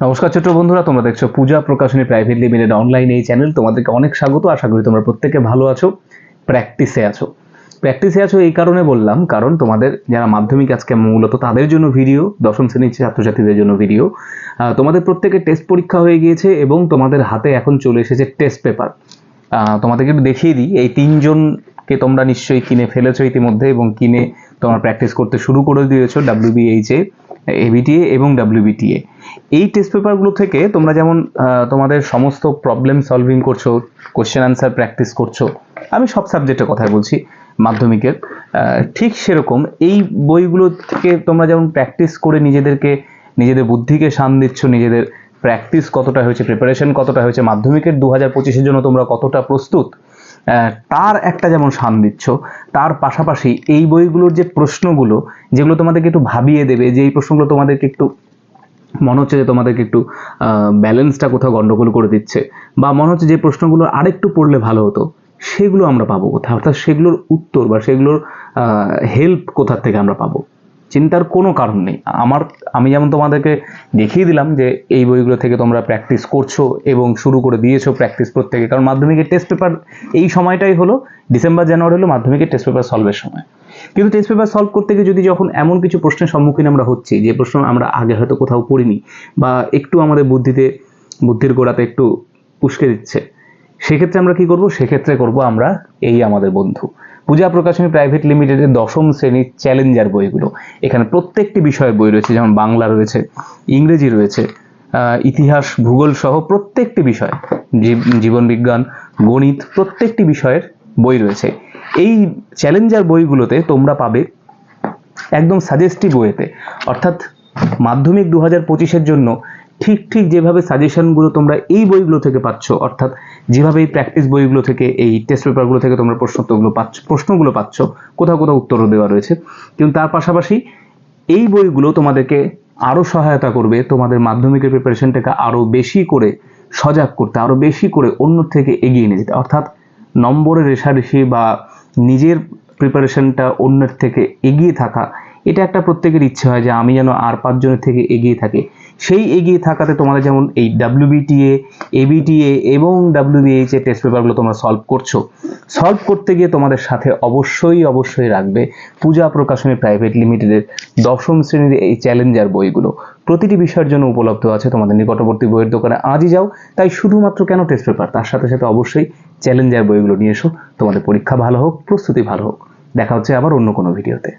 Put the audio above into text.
নমস্কার ছোট্ট বন্ধুরা, তোমরা দেখছ Puja Prakashani private limited online এই চ্যানেল তোমাদেরকে অনেক স্বাগত, আশা করি তোমরা প্রত্যেকে ভালো আছো প্র্যাকটিসে আছো। প্র্যাকটিসে আছো এই কারণে বললাম, কারণ তোমাদের যারা মাধ্যমিক আজকে মূলত তাদের জন্য ভিডিও দশম শ্রেণির ছাত্রছাত্রীদের জন্য ভিডিও তোমাদের প্রত্যেকের টেস্ট পরীক্ষা হয়ে গিয়েছে এবং তোমাদের হাতে এখন চলে এসেছে টেস্ট পেপার তোমাদেরকে একটু দেখিয়ে দিই, এই তিনজনকে তোমরা নিশ্চয়ই কিনে ফেলেছো ইতিমধ্যে এবং কিনে তোমরা প্র্যাকটিস করতে শুরু করে দিয়েছ ডাব্লিউবিএইচএ এবিটিএ এবং ডাব্লিউবিটিএ এই টেস্ট পেপারগুলো থেকে তোমরা যেমন তোমাদের সমস্ত প্রবলেম সলভিং করছ কোশ্চেন আনসার প্র্যাকটিস করছ, আমি সব সাবজেক্টের কথাই বলছি, মাধ্যমিকের। ঠিক সেরকম এই বইগুলো থেকে তোমরা যেমন প্র্যাকটিস করে নিজেদেরকে, নিজেদের বুদ্ধিকে শান দিচ্ছ, নিজেদের প্র্যাকটিস কতটা হয়েছে প্রিপারেশন কতটা হয়েছে, মাধ্যমিকের দু হাজার পঁচিশের জন্য তোমরা কতটা প্রস্তুত তার একটা যেমন শান দিচ্ছ, তার পাশাপাশি এই বইগুলোর যে প্রশ্নগুলো, যেগুলো তোমাদেরকে একটু ভাবিয়ে দেবে, যে এই প্রশ্নগুলো তোমাদেরকে একটু মনে হচ্ছে যে তোমাদেরকে একটু ব্যালেন্সটা কোথাও গন্ডগোল করে দিচ্ছে, বা মনে হচ্ছে যে প্রশ্নগুলো আরেকটু পড়লে ভালো হতো, সেগুলো আমরা পাবো কোথাও অর্থাৎ সেগুলোর উত্তর বা সেগুলোর হেল্প কোথার থেকে আমরা পাবো? চিন্তার কোনো কারণ নেই। আমার, আমি যেমন তোমাদেরকে দেখিয়ে দিলাম যে এই বইগুলো থেকে তোমরা প্র্যাকটিস করছ এবং শুরু করে দিয়েছ প্র্যাকটিস প্রত্যেকে। কারণ মাধ্যমিকের টেস্ট পেপার এই সময়টাই হলো ডিসেম্বর জানুয়ারি হলো মাধ্যমিকের টেস্ট পেপার সলভের সময়। কিন্তু টেস্ট পেপার সলভ করতে গিয়ে যদি যখন এমন কিছু প্রশ্নের সম্মুখীন আমরা হচ্ছি, যে প্রশ্ন আমরা আগে হয়তো কোথাও পড়িনি বা একটু আমাদের বুদ্ধিতে, বুদ্ধির গোড়াতে একটু উস্কে দিচ্ছে, সেক্ষেত্রে আমরা কি করব? সেক্ষেত্রে করব আমরা এই আমাদের বন্ধু। পূজা প্রকাশনী প্রাইভেট লিমিটেডের দশম শ্রেণির চ্যালেঞ্জার বইগুলো। এখানে প্রত্যেকটি বিষয়ের বই রয়েছে, যেমন বাংলা রয়েছে, ইংরেজি রয়েছে ইতিহাস, ভূগোল সহ প্রত্যেকটি বিষয়, জীব- জীবন বিজ্ঞান, গণিত, প্রত্যেকটি বিষয়ের বই রয়েছে। এই চ্যালেঞ্জার বইগুলোতে তোমরা পাবে একদম সাজেস্টিভ ওয়েতে। অর্থাৎ মাধ্যমিক দু হাজার পঁচিশের জন্য ঠিক ঠিক যেভাবে সাজেশনগুলো তোমরা এই বইগুলো থেকে পাচ্ছ, অর্থাৎ যেভাবে এই প্র্যাকটিস বইগুলো থেকে, এই টেস্ট পেপারগুলো থেকে তোমরা প্রশ্নোত্তরগুলো পাচ্ছ, প্রশ্নগুলো পাচ্ছ, কোথাও কোথাও উত্তরও দেওয়া রয়েছে। কিন্তু তার পাশাপাশি এই বইগুলো তোমাদেরকে আরও সহায়তা করবে, তোমাদের মাধ্যমিকের প্রিপারেশনটাকে আরও বেশি করে সজাগ করতে আরও বেশি করে অন্য থেকে এগিয়ে নিয়ে যেতে। অর্থাৎ নম্বরের রেশারেশি বা নিজের প্রিপারেশনটা অন্যের থেকে এগিয়ে থাকা, এটা একটা প্রত্যেকের ইচ্ছে হয় যে আমি যেন আর পাঁচজনের থেকে এগিয়ে থাকি। সেই এগিয়ে থাকাতে তোমাদের যেমন এই W B T A A B T A এবং ডাব্লিউবিএইচ এর টেস্ট পেপারগুলো তোমরা সলভ করছ। সলভ করতে গিয়ে তোমাদের সাথে অবশ্যই অবশ্যই রাখবে পূজা প্রকাশনী প্রাইভেট লিমিটেডের দশম শ্রেণির এই চ্যালেঞ্জার বইগুলো। প্রতিটি বিষয়ের জন্য উপলব্ধ আছে তোমাদের নিকটবর্তী বইয়ের দোকানে। আজই যাও, তাই শুধুমাত্র কেন টেস্ট পেপার তার সাথে সাথে অবশ্যই চ্যালেঞ্জার বইগুলো নিয়ে এসো। তোমাদের পরীক্ষা ভালো হোক, প্রস্তুতি ভালো হোক। দেখা হচ্ছে আবার অন্য কোনো ভিডিওতে